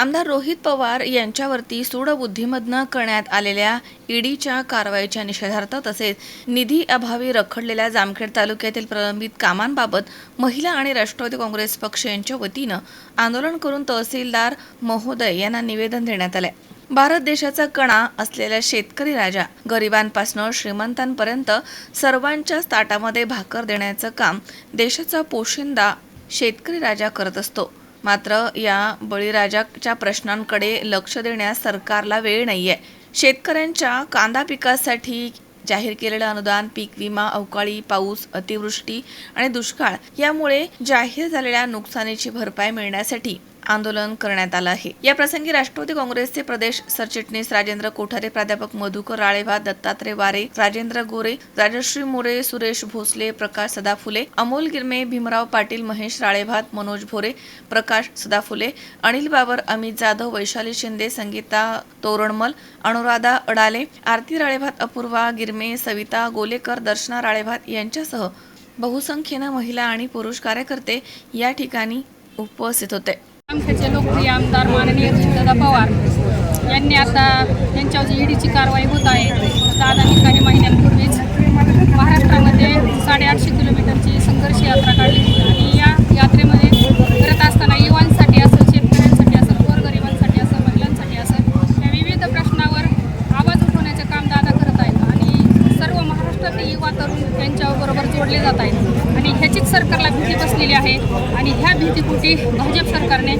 आमदार रोहित पवार यांच्यावरती सूडबुद्धीमधनं करण्यात आलेल्या ईडीच्या कारवाईच्या निषेधार्थ तसेच निधी अभावी रखडलेल्या जामखेड तालुक्यातील प्रलंबित कामांबाबत महिला आणि राष्ट्रवादी काँग्रेस पक्ष यांच्या वतीनं आंदोलन करून तहसीलदार महोदय यांना निवेदन देण्यात आलंय. भारत देशाचा कणा असलेल्या शेतकरी राजा गरिबांपासनं श्रीमंतांपर्यंत सर्वांच्याच ताटामध्ये भाकर देण्याचं काम देशाचा पोशिंदा शेतकरी राजा करत असतो. मात्र या बळीराजाच्या प्रश्नांकडे लक्ष देण्यास सरकारला वेळ नाही आहे शेतकऱ्यांच्या कांदा पिकासाठी जाहीर केलेलं अनुदान पीक विमा अवकाळी पाऊस अतिवृष्टी आणि दुष्काळ यामुळे जाहीर झालेल्या नुकसानीची भरपाई मिळण्यासाठी आंदोलन करण्यात आलं आहे. या प्रसंगी राष्ट्रवादी काँग्रेसचे प्रदेश सरचिटणीस राजेंद्र कोठारे प्राध्यापक मधुकर राळेभा दत्तात्रय वारे राजेंद्र गोरे राजश्री मोरे सुरेश भोसले प्रकाश सदाफुले अमोल गिरमे भीमराव पाटील महेश राळेभात मनोज भोरे प्रकाश सदाफुले अनिल बाबर अमित जाधव वैशाली शिंदे संगीता तोरणमल अनुराधा अडाले आरती राळेभात अपूर्वा गिरमे सविता गोलेकर दर्शना राळेभात यांच्यासह बहुसंख्येनं महिला आणि पुरुष कार्यकर्ते या ठिकाणी उपस्थित होते. आमच्याचे लोकप्रिय आमदार माननीय दादा पवार यांनी आता त्यांच्यावर जी ईडीची कारवाई होत आहे. दादांनी काही महिन्यांपूर्वीच महाराष्ट्रामध्ये साडेआठशे किलोमीटरची संघर्ष यात्रा काढली होती. आणि या यात्रेमध्ये करत असताना युवांसाठी असेल शेतकऱ्यांसाठी असेल गोरगरिबांसाठी असेल महिलांसाठी असेल या विविध प्रश्नावर आवाज उठवण्याचे काम दादा करत आहेत आणि सर्व महाराष्ट्रातील युवा तरुण त्यांच्याबरोबर जोडले जात आहेत आणि ह्याचीच सरकारला भीती बसलेली आहे आणि ह्या भीतीपोटी भाजप सरकारने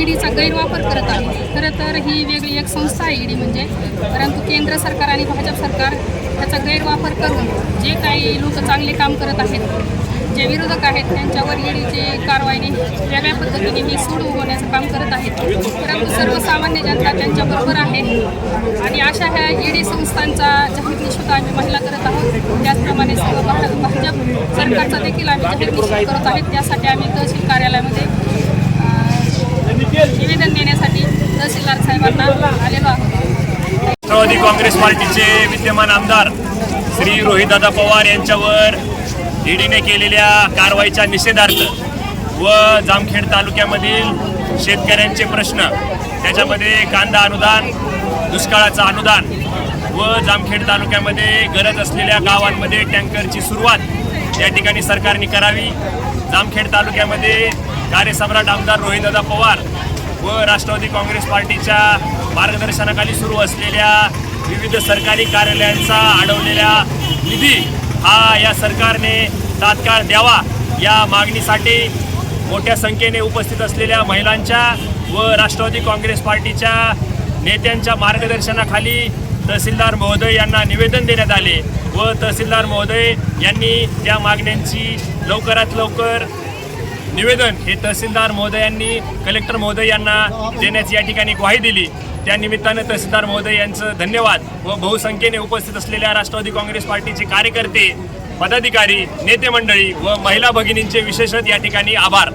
ईडीचा गैरवापर करत आहे. खरं तर ही वेगळी एक संस्था आहे ईडी म्हणजे. परंतु केंद्र सरकार आणि भाजप सरकार त्याचा गैरवापर करून जे काही लोक चांगले काम करत आहेत जे विरोधक आहेत त्यांच्यावर ईडीची कारवाईने वेगळ्या पद्धतीने ही सूड उगवण्याचं काम करत आहेत. परंतु सर्वसामान्य जनता त्यांच्याबरोबर आहे. आणि अशा ह्या ईडी संस्थांचा जाहीर निषेध आम्ही महिला करत आहोत. त्याचप्रमाणे सर्व भाजप सरकारचा देखील आम्ही जाहीर निषेध करत आहेत. त्यासाठी आम्ही तहसील कार्यालयामध्ये निवेदन देण्यासाठी तहसीलदार साहेबांना आलेलो आहोत. राष्ट्रवादी काँग्रेस पार्टीचे विद्यमान आमदार श्री रोहितदादा पवार यांच्यावर ईडीने केलेल्या कारवाईच्या निषेधार्थ व जामखेड तालुक्यामधील शेतकऱ्यांचे प्रश्न त्याच्यामध्ये कांदा अनुदान दुष्काळाचं अनुदान व जामखेड तालुक्यामध्ये गरज असलेल्या गावांमध्ये टँकरची सुरुवात या ठिकाणी सरकारने करावी. जामखेड तालुक्यामध्ये कार्यसम्राट आमदार रोहितदादा पवार व राष्ट्रवादी काँग्रेस पार्टीच्या मार्गदर्शनाखाली सुरू असलेल्या विविध सरकारी कार्यालयांचा अडवलेल्या निधी हा या सरकारने तात्काळ द्यावा. या मागणीसाठी मोठ्या संख्येने उपस्थित असलेल्या महिलांच्या व राष्ट्रवादी काँग्रेस पार्टीच्या नेत्यांच्या मार्गदर्शनाखाली तहसीलदार महोदय यांना निवेदन देण्यात आले व तहसीलदार महोदय यांनी त्या मागण्यांची लवकरात लवकर निवेदन हे तहसीलदार महोदयांनी कलेक्टर महोदय यांना देण्याची या ठिकाणी ग्वाही दिली. त्या निमित्तानं तहसीलदार महोदय यांचं धन्यवाद व बहुसंख्येने उपस्थित असलेल्या राष्ट्रवादी काँग्रेस पार्टीचे कार्यकर्ते पदाधिकारी नेते मंडळी व महिला भगिनींचे विशेषत या ठिकाणी आभार.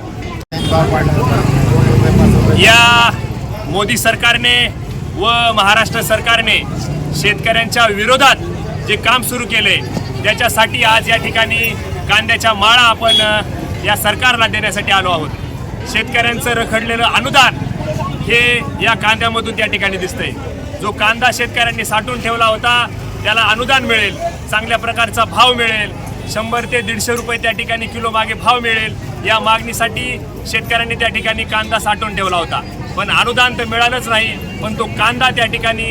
या मोदी सरकारने व महाराष्ट्र सरकारने शेतकऱ्यांच्या विरोधात जे काम सुरू केले त्याच्यासाठी आज या ठिकाणी कांद्याच्या माळा आपण या सरकारला देण्यासाठी आलो आहोत. शेतकऱ्यांचं रखडलेलं अनुदान हे या कांद्यामधून त्या ठिकाणी दिसतंय. जो कांदा शेतकऱ्यांनी साठवून ठेवला होता त्याला अनुदान मिळेल चांगल्या प्रकारचा भाव मिळेल शंभर ते दीडशे रुपये त्या ठिकाणी किलो मागे भाव मिळेल या मागणीसाठी शेतकऱ्यांनी त्या ठिकाणी कांदा साठवून ठेवला होता. पण अनुदान तर मिळालंच नाही पण तो कांदा त्या ठिकाणी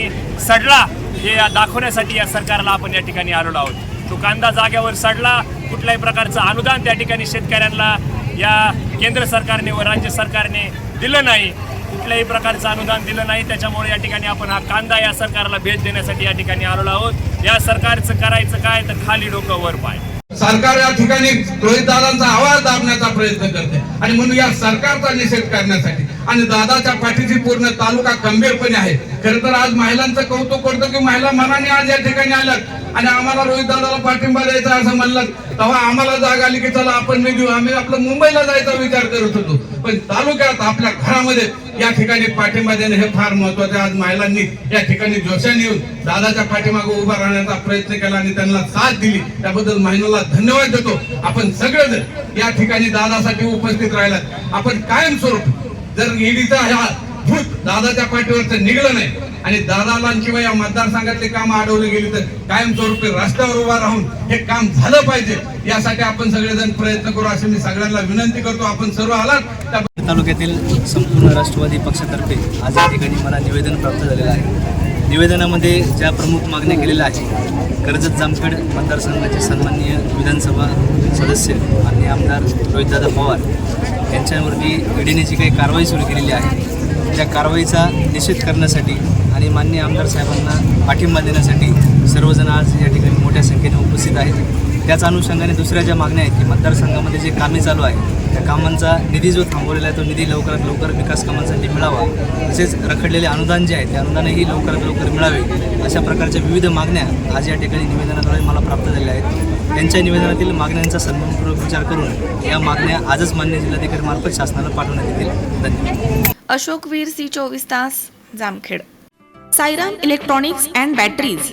सडला हे या दाखवण्यासाठी या सरकारला आपण या ठिकाणी आलेलो आहोत. तो कांदा जाग्यावर सडला कुठल्याही प्रकारचं अनुदान त्या ठिकाणी शेतकऱ्यांना या केंद्र सरकारने व राज्य सरकारने दिलं नाही. कुठल्याही प्रकारचं अनुदान दिलं नाही. त्याच्यामुळे या ठिकाणी आपण हा कांदा या सरकारला भेट देण्यासाठी या ठिकाणी आलेलो आहोत. या सरकारचं करायचं काय? तर खाली डोकं वर पाय. सरकार या ठिकाणी रोहितदादांचा आवाज दाबण्याचा प्रयत्न करते. आणि म्हणून या सरकारचा निषेध करण्यासाठी. आणि दादाच्या पाठीची पूर्ण तालुका गंभीरपणे आहे. खर तर आज महिलांचं कौतुक करतो की महिला मनाने आज या ठिकाणी आल्यात. आणि आम्हाला रोहित दादाला पाठिंबा द्यायचा असं म्हणलं. तेव्हा आम्हाला जाग आली की चला आपण नाही देऊ आम्ही आपलं मुंबईला जायचा विचार करत होतो. पण तालुक्यात आपल्या घरामध्ये या ठिकाणी पाठिंबा देणं हे फार महत्त्वाचे आज महिलांनी या ठिकाणी जोशाने येऊन दादाच्या पाठीमागे उभा राहण्याचा प्रयत्न केला आणि त्यांना साथ दिली. त्याबद्दल महिलांना धन्यवाद देतो. आपण सगळेजण या ठिकाणी दादासाठी उपस्थित राहिलात. आपण कायमस्वरूप जर ईडीचा ह्या भूत दादाच्या पाठीवरचं निघलं नाही. आणि दादाला किंवा या मतदारसंघातले काम अडवले गेली तर कायमस्वरूपी रस्त्यावर उभा राहून हे काम झालं पाहिजे. यासाठी आपण सगळेजण प्रयत्न करू अशी मी सगळ्यांना विनंती करतो. आपण सर्व आलात त्या तालुक्यातील संपूर्ण राष्ट्रवादी पक्षातर्फे आज या ठिकाणी मला निवेदन प्राप्त झालेलं आहे. निवेदनामध्ये ज्या प्रमुख मागण्या केलेल्या आहेत कर्जत जामखेड मतदारसंघाचे सन्माननीय विधानसभा सदस्य आणि आमदार रोहितदादा पवार यांच्यावरती ईडीने जी काही कारवाई सुरू केलेली आहे त्या कारवाईचा निषेध करण्यासाठी आणि मान्य आमदार साहेबांना पाठिंबा देण्यासाठी सर्वजण आज या ठिकाणी मोठ्या संख्येने उपस्थित आहेत. त्याच अनुषंगाने दुसऱ्या ज्या मागण्या आहेत की मतदारसंघामध्ये जे कामे चालू आहे त्या कामांचा निधी जो थांबवलेला आहे तो निधी लवकरात लवकर विकास कामांसाठी मिळावा. तसेच रखडलेले अनुदान जे आहे ते अनुदानही लवकरात लवकर मिळावे. अशा प्रकारच्या विविध मागण्या आज या ठिकाणी निवेदनाद्वारे मला प्राप्त झालेल्या आहेत. त्यांच्या निवेदनातील मागण्यांचा सन्मानपूर्वक विचार करून या मागण्या आजच मान्य जिल्हाधिकारीमार्फत शासनाला पाठवण्यात येतील. धन्यवाद. अशोकवीर सी चोवीस तास Jamkhed. Sairam electronics and batteries.